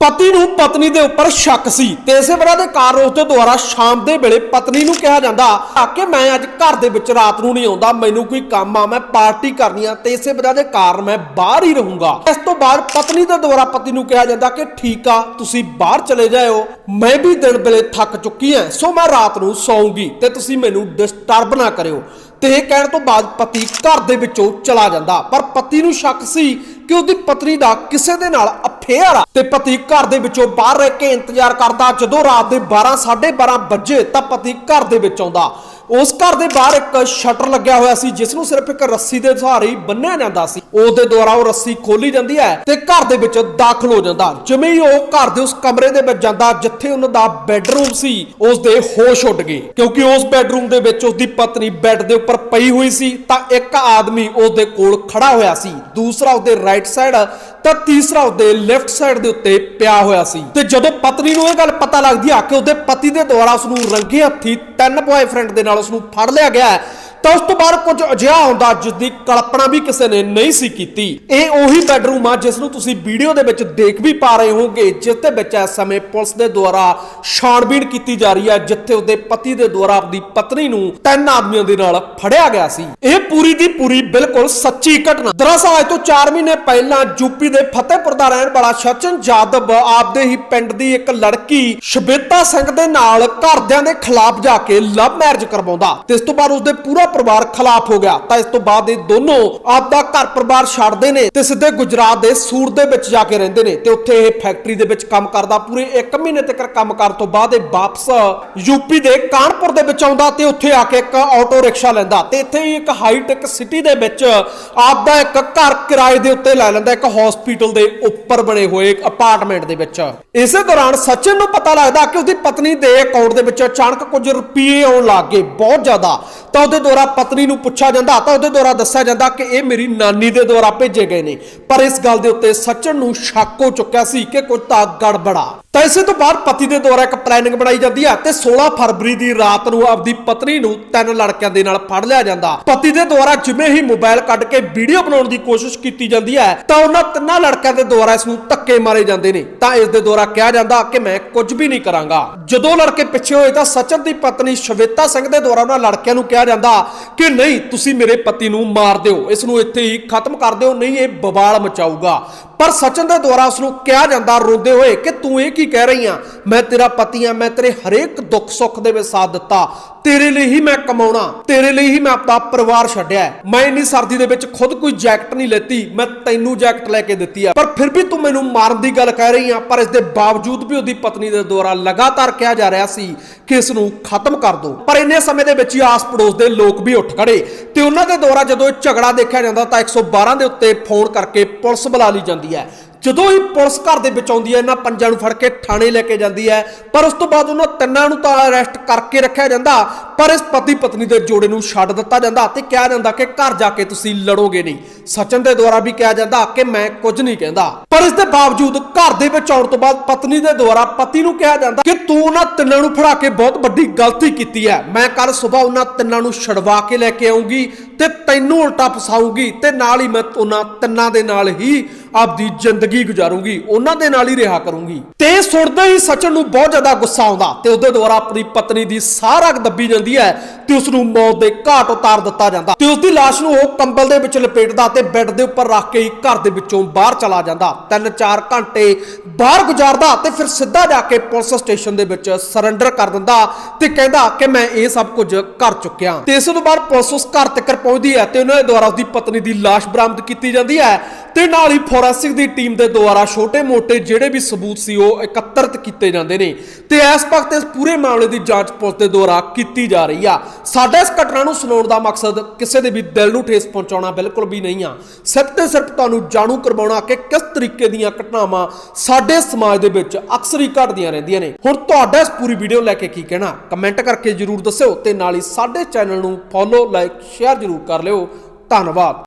ਪਤੀ ਨੂੰ ਪਤਨੀ ਦੇ ਉੱਪਰ ਸ਼ੱਕ ਸੀ ਤੇ ਇਸੇ ਵਜ੍ਹਾ ਦੇ ਕਾਰਨ ਉਸ ਦੇ ਦੁਆਰਾ ਸ਼ਾਮ ਦੇ ਵੇਲੇ ਪਤਨੀ ਨੂੰ ਕਿਹਾ ਜਾਂਦਾ ਕਿ ਮੈਂ ਅੱਜ ਘਰ ਦੇ ਵਿੱਚ ਰਾਤ ਨੂੰ ਨਹੀਂ ਆਉਂਦਾ, ਮੈਨੂੰ ਕੋਈ ਕੰਮ ਆ, ਮੈਂ ਪਾਰਟੀ ਕਰਨੀ ਆ ਤੇ ਇਸੇ ਵਜ੍ਹਾ ਦੇ ਕਾਰਨ ਮੈਂ ਬਾਹਰ ਹੀ ਰਹੂੰਗਾ। ਇਸ ਤੋਂ ਬਾਅਦ ਪਤਨੀ ਦੇ ਦੁਆਰਾ ਪਤੀ ਨੂੰ ਕਿਹਾ ਜਾਂਦਾ ਕਿ ਠੀਕ ਆ, ਤੁਸੀਂ ਬਾਹਰ ਚਲੇ ਜਾਇਓ, ਮੈਂ ਵੀ ਦਿਨ ਵੇਲੇ ਥੱਕ ਚੁੱਕੀ ਹਾਂ ਸੋ ਮੈਂ ਰਾਤ ਨੂੰ ਸੌਂਗੀ ਤੇ ਤੁਸੀਂ ਮੈਨੂੰ ਡਿਸਟਰਬ ਨਾ ਕਰਿਓ। ਤੇ ਇਹ ਕਹਿਣ ਤੋਂ ਬਾਅਦ ਪਤੀ ਘਰ ਦੇ ਵਿੱਚੋਂ ਚਲਾ ਜਾਂਦਾ, ਪਰ ਪਤੀ ਨੂੰ ਸ਼ੱਕ ਸੀ ਕਿ ਉਹਦੀ ਪਤਨੀ ਦਾ ਕਿਸੇ ਦੇ ਨਾਲ ਅਫੇਅਰ ਆ। ਤੇ ਪਤੀ ਘਰ ਦੇ ਵਿੱਚੋਂ ਬਾਹਰ ਰਹਿ ਕੇ ਇੰਤਜ਼ਾਰ ਕਰਦਾ, ਜਦੋਂ ਰਾਤ ਦੇ 12 12:30 ਵਜੇ ਤਾਂ ਪਤੀ ਘਰ ਦੇ ਵਿੱਚ ਆਉਂਦਾ। ਉਸ ਘਰ ਦੇ ਬਾਹਰ ਇੱਕ ਸ਼ਟਰ ਲੱਗਿਆ ਹੋਇਆ ਸੀ, ਜਿਸ ਨੂੰ ਸਿਰਫ ਇੱਕ ਰੱਸੀ ਦੇ ਸਹਾਰੇ ਹੀ ਬੰਨਿਆ ਜਾਂਦਾ ਸੀ। ਉਸ ਦੇ ਦੁਆਰਾ ਉਹ ਰੱਸੀ ਖੋਲੀ ਜਾਂਦੀ ਹੈ ਤੇ ਘਰ ਦੇ ਵਿੱਚ ਦਾਖਲ ਹੋ ਜਾਂਦਾ। ਜਿਵੇਂ ਹੀ ਉਹ ਘਰ ਦੇ ਉਸ ਕਮਰੇ ਦੇ ਵਿੱਚ ਜਾਂਦਾ, ਜਿੱਥੇ ਉਹਨਾਂ ਦਾ ਬੈੱਡਰੂਮ ਸੀ, ਉਸ ਦੇ ਹੋਸ਼ ਉੱਡ ਗਏ। ਕਿਉਂਕਿ ਉਸ ਬੈੱਡਰੂਮ ਦੇ ਵਿੱਚ ਉਸ ਦੀ ਪਤਨੀ ਬੈੱਡ ਦੇ ਉੱਪਰ ਪਈ ਹੋਈ ਸੀ, ਤਾਂ ਇੱਕ ਆਦਮੀ ਉਸ ਦੇ ਕੋਲ ਖੜਾ ਹੋਇਆ ਸੀ, ਦੂਸਰਾ ਉਸ ਦੇ ਰਾਈਟ ਸਾਈਡ ਤਾਂ ਤੀਸਰਾ ਉਸ ਲੈਫਟ ਸਾਈਡ ਦੇ ਉੱਤੇ ਪਿਆ ਹੋਇਆ ਸੀ। ਤੇ ਜਦੋਂ ਪਤਨੀ ਨੂੰ ਇਹ ਗੱਲ ਪਤਾ ਲੱਗਦੀ ਆ ਕਿ ਉਹਦੇ ਪਤੀ ਦੇ ਦੁਆਰਾ ਉਸ ਨੂੰ ਰੰਗੇ ਹੱਥੀ ਤਿੰਨ ਬॉयਫ੍ਰੈਂਡ ਦੇ ਨਾਲ ਉਸ ਨੂੰ ਫੜ ਲਿਆ ਗਿਆ ਹੈ, ਤਾਂ ਉਸ ਤੋਂ ਬਾਅਦ ਕੁਝ ਅਜਿਹਾ ਹੁੰਦਾ ਜਿਸ ਦੀ ਕਲਪਨਾ ਵੀ ਕਿਸੇ ਨੇ ਨਹੀਂ ਸੀ ਕੀਤੀ। ਇਹ ਉਹੀ ਬੈਡਰੂਮ ਆ ਜਿਸ ਨੂੰ ਤੁਸੀਂ ਵੀਡੀਓ ਦੇ ਵਿੱਚ ਦੇਖ ਵੀ ਪਾ ਰਹੇ ਹੋਵੋਗੇ, ਜਿਸ ਦੇ ਵਿੱਚ ਇਸ ਸਮੇਂ ਪੁਲਿਸ ਦੇ ਦੁਆਰਾ ਛਾਣਬੀਣ ਕੀਤੀ ਜਾ ਰਹੀ ਹੈ ਜਿੱਥੇ ਉਹਦੇ ਪਤੀ ਦੇ ਦੁਆਰਾ ਆਪਣੀ ਪਤਨੀ ਨੂੰ ਤਿੰਨ ਆਦਮੀਆਂ ਦੇ ਨਾਲ ਫੜਿਆ ਗਿਆ ਸੀ। ਇਹ ਪੂਰੀ ਦੀ ਪੂਰੀ ਬਿਲਕੁਲ ਸੱਚੀ ਘਟਨਾ। ਦਰਅਸਲ ਅੱਜ ਤੋਂ 4 ਮਹੀਨੇ ਪਹਿਲਾਂ ਯੂਪੀ ਦੇ ਫਤਿਹਪੁਰ ਦਾ ਰਹਿਣ ਵਾਲਾ ਸਚਨ ਜਾਦਵ ਆਪਦੇ ਹੀ ਪਿੰਡ ਦੀ ਇੱਕ ਲੜਕੀ ਸ਼ਬੇਤਾ ਸਿੰਘ ਦੇ ਨਾਲ ਘਰਦਿਆਂ ਦੇ ਖਿਲਾਫ ਜਾ ਕੇ ਲਵ ਮੈਰਿਜ ਕਰਵਾਉਂਦਾ। ਤੇ ਇਸ ਤੋਂ ਬਾਅਦ ਉਸਦੇ ਪੂਰਾ ਪਰਿਵਾਰ ਖਿਲਾਫ ਹੋ ਗਿਆ, ਤਾਂ ਇਸ ਤੋਂ ਬਾਅਦ ਇਹ ਦੋਨੋਂ ਆਪਦਾ ਘਰ ਪਰਿਵਾਰ ਛੱਡਦੇ ਨੇ ਤੇ ਸਿੱਧੇ ਗੁਜਰਾਤ ਦੇ ਸੂਰਤ ਦੇ ਵਿੱਚ ਜਾ ਕੇ ਰਹਿੰਦੇ ਨੇ ਤੇ ਉੱਥੇ ਇਹ ਫੈਕਟਰੀ ਦੇ ਵਿੱਚ ਕੰਮ ਕਰਦਾ। ਪੂਰੇ 1 ਮਹੀਨੇ ਤੱਕ ਕੰਮ ਕਰਨ ਤੋਂ ਬਾਅਦ ਇਹ ਵਾਪਸ ਯੂਪੀ ਦੇ ਕਾਨਪੁਰ ਦੇ ਵਿੱਚ ਆਉਂਦਾ ਤੇ ਉੱਥੇ ਆ ਕੇ ਇੱਕ ਆਟੋ ਰਿਕਸ਼ਾ ਲੈਂਦਾ ਤੇ ਇੱਥੇ ਹੀ ਇੱਕ ਹਾਈਟੈਕ ਸਿਟੀ ਦੇ ਵਿੱਚ ਆਪਦਾ ਇੱਕ ਘਰ ਕਿਰਾਏ ਦੇ ਉੱਤੇ ਲੈ ਲੈਂਦਾ, ਇੱਕ ਹਸਪੀਟਲ ਦੇ ਉੱਪਰ ਬਣੇ ਹੋਏ ਅਪਾਰਟਮੈਂਟ ਦੇ ਵਿੱਚ। ਇਸੇ ਦੌਰਾਨ ਸਚਿਨ ਨੂੰ ਪਤਾ ਲੱਗਦਾ ਕਿ ਉਹਦੀ ਪਤਨੀ ਦੇ ਅਕਾਊਂਟ ਦੇ ਵਿੱਚ ਅਚਾਨਕ ਕੁਝ ਰੁਪਏ ਆਉਣ ਲੱਗ ਗਏ, ਬਹੁਤ ਜ਼ਿਆਦਾ। ਤਾਂ ਉਹਦੇ ਦੁਆਰਾ ਪਤਨੀ ਨੂੰ ਪੁੱਛਿਆ ਜਾਂਦਾ, ਤਾਂ ਉਹਦੇ ਦੁਆਰਾ ਦੱਸਿਆ ਜਾਂਦਾ ਕਿ ਇਹ ਮੇਰੀ ਨਾਨੀ ਦੇ ਦੁਆਰਾ ਭੇਜੇ ਗਏ ਨੇ। ਪਰ ਇਸ ਗੱਲ ਦੇ ਉੱਤੇ ਸਚਿਨ ਨੂੰ ਸ਼ੱਕ ਹੋ ਚੁੱਕਿਆ ਸੀ ਕਿ ਕੁਝ ਤਾਂ ਗੜਬੜਾ। ਤਾਂ ਇਸੇ ਤੋਂ ਬਾਅਦ ਪਤੀ ਦੇ ਦੁਆਰਾ ਇੱਕ ਪਲੈਨਿੰਗ ਬਣਾਈ ਜਾਂਦੀ ਹੈ ਤੇ 16 ਫਰਵਰੀ ਦੀ ਰਾਤ ਨੂੰ ਆਪਦੀ ਪਤਨੀ ਨੂੰ ਤਿੰਨ ਲੜਕਿਆਂ ਦੇ ਨਾਲ ਫੜ ਲਿਆ ਜਾਂਦਾ। ਪਤੀ ਦੇ ਦੁਆਰਾ ਜਿਵੇਂ ਹੀ ਮੋਬਾਈਲ ਕੱਢ ਕੇ ਵੀਡੀਓ ਬਣਾਉਣ ਦੀ ਕੋਸ਼ਿਸ਼ ਕੀਤੀ ਜਾਂਦੀ ਹੈ ਤਾਂ ਉਹਨਾਂ ਤਿੰਨਾਂ ਲੜਕਿਆਂ ਦੇ ਦੁਆਰਾ ਇਸ ਨੂੰ ਧੱਕੇ ਮਾਰੇ ਜਾਂਦੇ ਨੇ। ਤਾਂ ਇਸ ਦੇ ਦੁਆਰਾ ਕਿਹਾ ਜਾਂਦਾ ਕਿ ਮੈਂ ਕੁਝ ਵੀ ਨਹੀਂ ਕਰਾਂਗਾ। ਜਦੋਂ ਲੜਕੇ ਪਿੱਛੇ ਹੋਏ ਤਾਂ ਸਚਨ ਦੀ ਪਤਨੀ ਸ਼ਵੇਤਾ ਸਿੰਘ ਦੇ ਦੁਆਰਾ ਉਹਨਾਂ ਲੜਕਿਆਂ ਨੂੰ ਕਿਹਾ ਜਾਂਦਾ ਕਿ ਨਹੀਂ, ਤੁਸੀਂ ਮੇਰੇ ਪਤੀ ਨੂੰ ਮਾਰ ਦਿਓ। ਇਸ ਨੂੰ ਇੱਥੇ ਹੀ ਖਤਮ ਕਰ ਦਿਓ, ਨਹੀਂ, ਇਹ ਬਵਾਲ ਮਚਾਊਗਾ। ਪਰ ਸਚਨ ਦੇ ਦੁਆਰਾ ਉਸ ਨੂੰ ਕਿਹਾ ਜਾਂਦਾ, ਰੋਂਦੇ ਹੋਏ ਕਿ ਤੂੰ ਇਹ ਕੀ ਕਹਿ ਰਹੀ ਆ? ਮੈਂ ਤੇਰਾ ਪਤੀ ਆ, ਮੈਂ ਤੇਰੇ ਹਰੇਕ ਦੁੱਖ ਸੁੱਖ ਦੇ ਵਿੱਚ ਸਾਥ ਦਿੱਤਾ। ਤੇਰੇ ਲਈ ਹੀ ਮੈਂ ਕਮਾਉਣਾ, ਤੇਰੇ ਲਈ ਹੀ ਮੈਂ ਆਪਣਾ ਪਰਿਵਾਰ ਛੱਡਿਆ ਮੈਂ ਇੰਨੀ ਸਰਦੀ ਦੇ ਵਿੱਚ ਖੁਦ ਕੋਈ ਜੈਕਟ ਨਹੀਂ ਲੈਤੀ, ਮੈਂ ਤੈਨੂੰ ਜੈਕਟ ਲੈ ਕੇ ਦਿੱਤੀ ਆ। ਪਰ ਫਿਰ ਵੀ ਤੂੰ ਮੈਨੂੰ ਮਾਰਨ ਦੀ ਗੱਲ ਕਹਿ ਰਹੀ ਆ, ਪਰ ਇਸ ਦੇ ਬਾਵਜੂਦ ਵੀ ਉਹਦੀ ਪਤਨੀ ਦੇ ਦੁਆਰਾ ਲਗਾਤਾਰ ਕਿਹਾ ਜਾ ਰਿਹਾ ਸੀ ਕਿ ਇਸ ਨੂੰ ਖਤਮ ਕਰ ਦਿਓ ਪਰ ਇੰਨੇ ਸਮੇਂ ਦੇ ਵਿੱਚ ਹੀ ਆਸ ਪੜੋਸ ਦੇ ਲੋਕ ਵੀ ਉੱਠ ਖੜੇ ਤੇ ਉਹਨਾਂ ਦੇ ਦੁਆਰਾ ਜਦੋਂ ਇਹ ਝਗੜਾ ਦੇਖਿਆ ਜਾਂਦਾ ਤਾਂ 112 ਦੇ ਉੱਤੇ ਫੋਨ ਕਰਕੇ ਪੁਲਿਸ ਬੁਲਾ ਲਈ ਜਾਂਦੀ ਹੈ। ਜਦੋਂ ਹੀ ਪੁਲਿਸ ਘਰ ਦੇ ਵਿੱਚ ਆਉਂਦੀ ਹੈ, ਇਹਨਾਂ ਪੰਜਾਂ ਨੂੰ ਫੜ ਕੇ ਥਾਣੇ ਲੈ ਕੇ ਜਾਂਦੀ ਹੈ। ਪਰ ਉਸ ਤੋਂ ਬਾਅਦ ਉਹਨਾਂ ਤਿੰਨਾਂ ਨੂੰ ਤਾਂ ਅਰੈਸਟ ਕਰਕੇ ਰੱਖਿਆ ਜਾਂਦਾ, ਪਰ ਇਸ ਪਤੀ ਪਤਨੀ ਦੇ ਜੋੜੇ ਨੂੰ ਛੱਡ ਦਿੱਤਾ ਜਾਂਦਾ ਤੇ ਕਿਹਾ ਜਾਂਦਾ ਕਿ ਘਰ ਜਾ ਕੇ ਤੁਸੀਂ ਲੜੋਗੇ ਨਹੀਂ। ਸਚਨ ਦੇ ਦੁਆਰਾ ਵੀ ਕਿਹਾ ਜਾਂਦਾ ਕਿ ਮੈਂ ਕੁਝ ਨਹੀਂ ਕਹਿੰਦਾ। ਪਰ ਇਸ ਦੇ ਬਾਵਜੂਦ ਘਰ ਦੇ ਵਿੱਚ ਆਉਣ ਤੋਂ ਬਾਅਦ ਪਤਨੀ ਦੇ ਦੁਆਰਾ ਪਤੀ ਨੂੰ ਕਿਹਾ ਜਾਂਦਾ ਕਿ ਤੂੰ ਉਹਨਾਂ ਤਿੰਨਾਂ ਨੂੰ ਫੜਾ ਕੇ ਬਹੁਤ ਵੱਡੀ ਗਲਤੀ ਕੀਤੀ ਹੈ। ਮੈਂ ਕੱਲ ਸਵੇਰ ਉਹਨਾਂ ਤਿੰਨਾਂ ਨੂੰ ਛਡਵਾ ਕੇ ਲੈ ਕੇ ਆਉਂਗੀ। ਤੇ ਤੈਨੂੰ ਉਲਟਾ ਫਸਾਊਗੀ ਤੇ ਨਾਲ ਹੀ ਮੈਂ ਉਹਨਾਂ ਤਿੰਨਾਂ ਦੇ ਨਾਲ ਹੀ ਆਪਦੀ ਜ਼ਿੰਦਗੀ ਗੁਜ਼ਾਰੂੰਗੀ, ਉਹਨਾਂ ਦੇ ਨਾਲ ਹੀ ਰਿਹਾ ਕਰੂੰਗੀ। ਤੇ ਸੁਣਦੇ ਹੀ ਸਚਨ ਨੂੰ ਬਹੁਤ ਜ਼ਿਆਦਾ ਗੁੱਸਾ ਆਉਂਦਾ ਤੇ ਉਹਦੇ ਦੁਆਰਾ ਆਪਣੀ ਪਤਨੀ ਦੀ ਸਾਰਾ ਦੱਬੀ ਜਾਂਦੀ ਹੈ ਤੇ ਉਸ ਨੂੰ ਮੌਤ ਦੇ ਘਾਟ ਉਤਾਰ ਦਿੱਤਾ ਜਾਂਦਾ ਤੇ ਉਸ ਦੀ ਲਾਸ਼ ਨੂੰ ਉਹ ਕੰਬਲ ਦੇ ਵਿੱਚ ਲਪੇਟਦਾ ਤੇ ਬੈੱਡ ਦੇ ਉੱਪਰ ਰੱਖ ਕੇ ਹੀ ਘਰ ਦੇ ਵਿੱਚੋਂ ਬਾਹਰ ਚਲਾ ਜਾਂਦਾ। 3-4 ਘੰਟੇ ਬਾਹਰ ਗੁਜ਼ਾਰਦਾ ਤੇ ਫਿਰ ਸਿੱਧਾ ਜਾ ਕੇ ਪੁਲਿਸ ਸਟੇਸ਼ਨ ਦੇ ਵਿੱਚ ਸਰੈਂਡਰ ਕਰ ਦਿੰਦਾ ਤੇ ਕਹਿੰਦਾ ਕਿ ਮੈਂ ਇਹ ਸਭ ਕੁਝ ਕਰ ਚੁੱਕਿਆ। ਤੇ ਇਸ ਤੋਂ ਬਾਅਦ ਪੁਲਿਸ ਉਸ ਘਰ ਤੱਕ ਪਹੁੰਚਦੀ ਹੈ ਤੇ ਉਹਨਾਂ ਦੇ ਦੁਆਰਾ ਉਸਦੀ ਪਤਨੀ ਦੀ ਲਾਸ਼ ਬਰਾਮਦ ਕੀਤੀ ਜਾਂਦੀ ਹੈ ਤੇ ਨਾਲ ਹੀ ਫੋਰੈਂਸਿਕ ਦੀ ਟੀਮ ਦੇ ਦੁਆਰਾ ਛੋਟੇ-ਮੋਟੇ ਜਿਹੜੇ ਵੀ ਸਬੂਤ ਸੀ ਉਹ ਇਕੱਤਰਿਤ ਕੀਤੇ ਜਾਂਦੇ ਨੇ ਤੇ ਇਸ ਵਕਤ ਇਸ ਪੂਰੇ ਮਾਮਲੇ ਦੀ ਜਾਂਚ ਪੁਲਿਸ ਦੇ ਦੁਆਰਾ ਕੀਤੀ ਜਾ ਰਹੀ ਆ। ਸਾਡਾ ਇਸ ਘਟਨਾ ਨੂੰ ਸੁਣਾਉਣ ਦਾ ਮਕਸਦ ਕਿਸੇ ਦੇ ਵੀ ਦਿਲ ਨੂੰ ਠੇਸ ਪਹੁੰਚਾਉਣਾ ਬਿਲਕੁਲ ਵੀ ਨਹੀਂ ਆ। ਸਿਰਫ ਤੇ ਸਿਰਫ ਤੁਹਾਨੂੰ ਜਾਣੂ ਕਰਵਾਉਣਾ ਕਿ ਕਿਸ ਤਰੀਕੇ ਦੀਆਂ ਘਟਨਾਵਾਂ ਸਾਡੇ ਸਮਾਜ ਦੇ ਵਿੱਚ ਅਕਸਰ ਹੀ ਘਟਦੀਆਂ ਰਹਿੰਦੀਆਂ ਨੇ। ਹੁਣ ਤੁਹਾਡਾ ਇਸ ਪੂਰੀ ਵੀਡੀਓ ਲੈ ਕੇ ਕੀ ਕਹਿਣਾ? ਕਮੈਂਟ ਕਰਕੇ ਜਰੂਰ ਦੱਸਿਓ ਤੇ ਨਾਲ ਹੀ ਸਾਡੇ ਚੈਨਲ ਨੂੰ ਫੋਲੋ, ਲਾਈਕ, ਸ਼ੇਅਰ ਜ਼ਰੂਰ ਜਰੂਰ ਕਰ ਲਿਓ। ਧੰਨਵਾਦ।